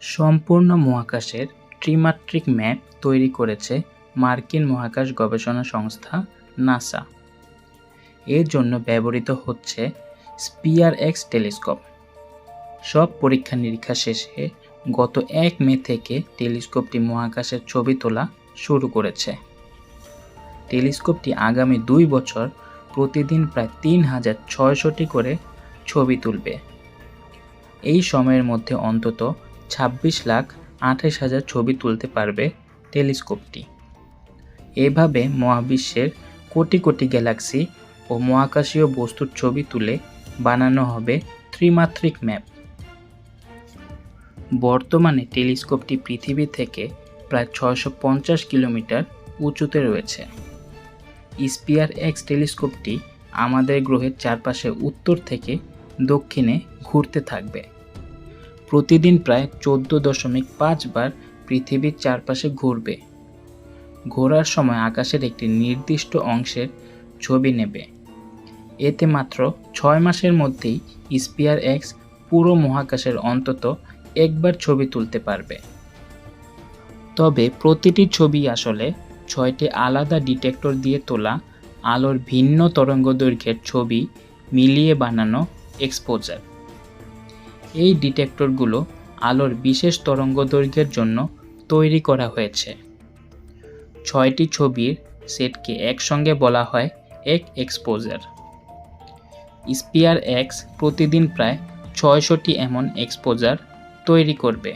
সম্পূর্ণ মহাকাশের ত্রিমাত্রিক ম্যাপ তৈরি করেছে মার্কিন মহাকাশ গবেষণা সংস্থা নাসা। এর জন্য ব্যবহৃত হচ্ছে স্পিয়ার এক্স টেলিস্কোপ। সব পরীক্ষা নিরীক্ষা শেষে গত এক মে থেকে টেলিস্কোপটি মহাকাশের ছবি তোলা শুরু করেছে। টেলিস্কোপটি আগামী দুই বছর প্রতিদিন প্রায় তিন হাজার ছয়শটি করে ছবি তুলবে। এই সময়ের মধ্যে অন্তত ছাব্বিশ লাখ আঠাশ হাজার ছবি তুলতে পারবে টেলিস্কোপটি। এভাবে মহাবিশ্বের কোটি কোটি গ্যালাক্সি ও মহাকাশীয় বস্তুর ছবি তুলে বানানো হবে ত্রিমাত্রিক ম্যাপ। বর্তমানে টেলিস্কোপটি পৃথিবী থেকে প্রায় ছয়শো পঞ্চাশ কিলোমিটার উঁচুতে রয়েছে। স্পিয়ার এক্স টেলিস্কোপটি আমাদের গ্রহের চারপাশে উত্তর থেকে দক্ষিণে ঘুরতে থাকবে। প্রতিদিন প্রায় চোদ্দ দশমিক পাঁচবার পৃথিবীর চারপাশে ঘুরবে। ঘোরার সময় আকাশের একটি নির্দিষ্ট অংশের ছবি নেবে। এতে মাত্র ছয় মাসের মধ্যেই স্পিয়ার এক্স পুরো মহাকাশের অন্তত একবার ছবি তুলতে পারবে। তবে প্রতিটি ছবি আসলে ছয়টি আলাদা ডিটেক্টর দিয়ে তোলা আলোর ভিন্ন তরঙ্গদৈর্ঘ্যের ছবি মিলিয়ে বানানো এক্সপোজার। এই ডিটেক্টরগুলো আলোর বিশেষ তরঙ্গদৈর্ঘ্যের জন্য তৈরি করা হয়েছে। ছয়টি ছবির সেটকে একসঙ্গে বলা হয় এক এক্সপোজার। স্পিয়ার এক্স প্রতিদিন প্রায় ছয়শটি এমন এক্সপোজার তৈরি করবে।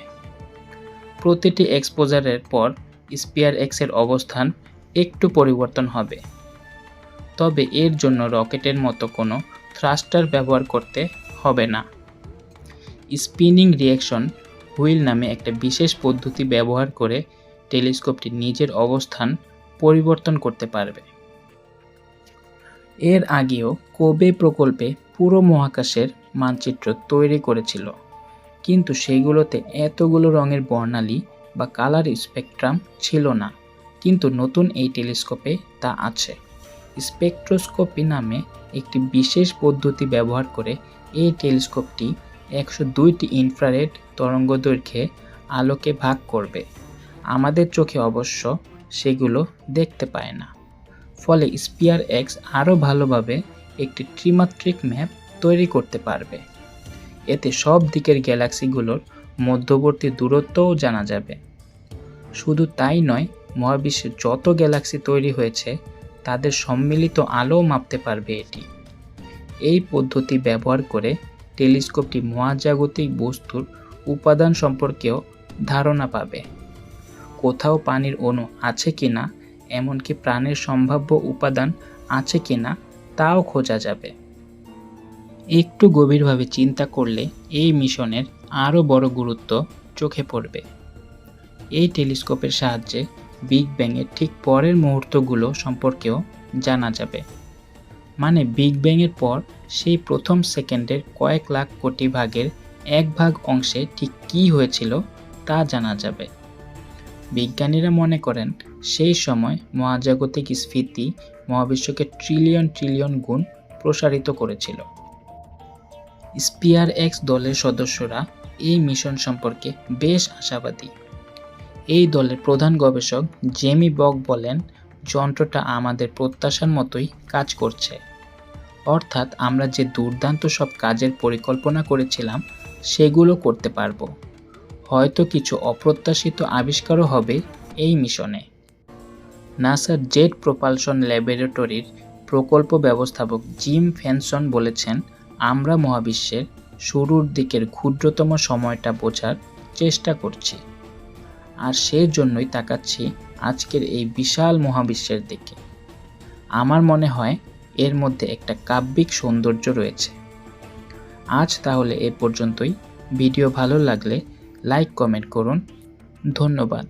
প্রতিটি এক্সপোজারের পর স্পিয়ার এক্সের অবস্থান একটু পরিবর্তন হবে। তবে এর জন্য রকেটের মতো কোনো থ্রাস্টার ব্যবহার করতে হবে না। স্পিনিং রিয়াকশন হুইল নামে একটা বিশেষ পদ্ধতি ব্যবহার করে টেলিস্কোপটি নিজের অবস্থান পরিবর্তন করতে পারবে। এর আগেও কোবে প্রকল্পে পুরো মহাকাশের মানচিত্র তৈরি করেছিল, কিন্তু সেগুলোতে এতগুলো রঙের বর্ণালী বা কালার স্পেকট্রাম ছিল না, কিন্তু নতুন এই টেলিস্কোপে তা আছে। স্পেকট্রোস্কোপি নামে একটি বিশেষ পদ্ধতি ব্যবহার করে এই টেলিস্কোপটি একশো দুইটি ইনফ্রারেড তরঙ্গদৈর্ঘ্যে আলোকে ভাগ করবে। আমাদের চোখে অবশ্য সেগুলো দেখতে পায় না। ফলে স্পিয়ার এক্স আরও ভালোভাবে একটি ত্রিমাত্রিক ম্যাপ তৈরি করতে পারবে। এতে সব দিকের গ্যালাক্সিগুলোর মধ্যবর্তী দূরত্বও জানা যাবে। শুধু তাই নয় মহাবিশ্বে যত গ্যালাক্সি তৈরি হয়েছে, তাদের সম্মিলিত আলোও মাপতে পারবে এটি। এই পদ্ধতি ব্যবহার করে টেলিস্কোপটি মহাজাগতিক বস্তুর উপাদান সম্পর্কেও ধারণা পাবে। কোথাও পানির অণু আছে কিনা, এমনকি প্রাণের সম্ভাব্য উপাদান আছে কিনা, তাও খোঁজা যাবে। একটু গভীরভাবে চিন্তা করলে এই মিশনের আরও বড় গুরুত্ব চোখে পড়বে। এই টেলিস্কোপের সাহায্যে বিগ ব্যাংয়ের ঠিক পরের মুহূর্তগুলো সম্পর্কেও জানা যাবে। মানে বিগ ব্যাংয়ের পর সেই প্রথম সেকেন্ডের কয়েক লাখ কোটি ভাগের এক ভাগ অংশে ঠিক কী হয়েছিল তা জানা যাবে। বিজ্ঞানীরা মনে করেন সেই সময় মহাজাগতিক স্ফীতি মহাবিশ্বকে ট্রিলিয়ন ট্রিলিয়ন গুণ প্রসারিত করেছিল। স্পিয়ার এক্স দলের সদস্যরা এই মিশন সম্পর্কে বেশ আশাবাদী। এই দলের প্রধান গবেষক জেমি বক বলেন যন্ত্রটা আমাদের প্রত্যাশার মতোই কাজ করছে। অর্থাৎ আমরা যে দুর্দান্ত সব কাজের পরিকল্পনা করেছিলাম, সেগুলো করতে পারব। হয়তো কিছু অপ্রত্যাশিত আবিষ্কারও হবে এই মিশনে। নাসার জেট প্রপালশন ল্যাবরেটরির প্রকল্প ব্যবস্থাপক জিম ফ্যানসন বলেছেন, আমরা মহাবিশ্বের শুরুর দিকের ক্ষুদ্রতম সময়টা বোঝার চেষ্টা করছি। আর সেই জন্যই তাকাচ্ছি আজকের এই বিশাল মহাবিশ্বের দিকে। আমার মনে হয় এর মধ্যে একটা কাব্যিক সৌন্দর্য রয়েছে। আজ তাহলে এ পর্যন্তই। ভিডিও ভালো লাগলে লাইক, কমেন্ট করুন। ধন্যবাদ।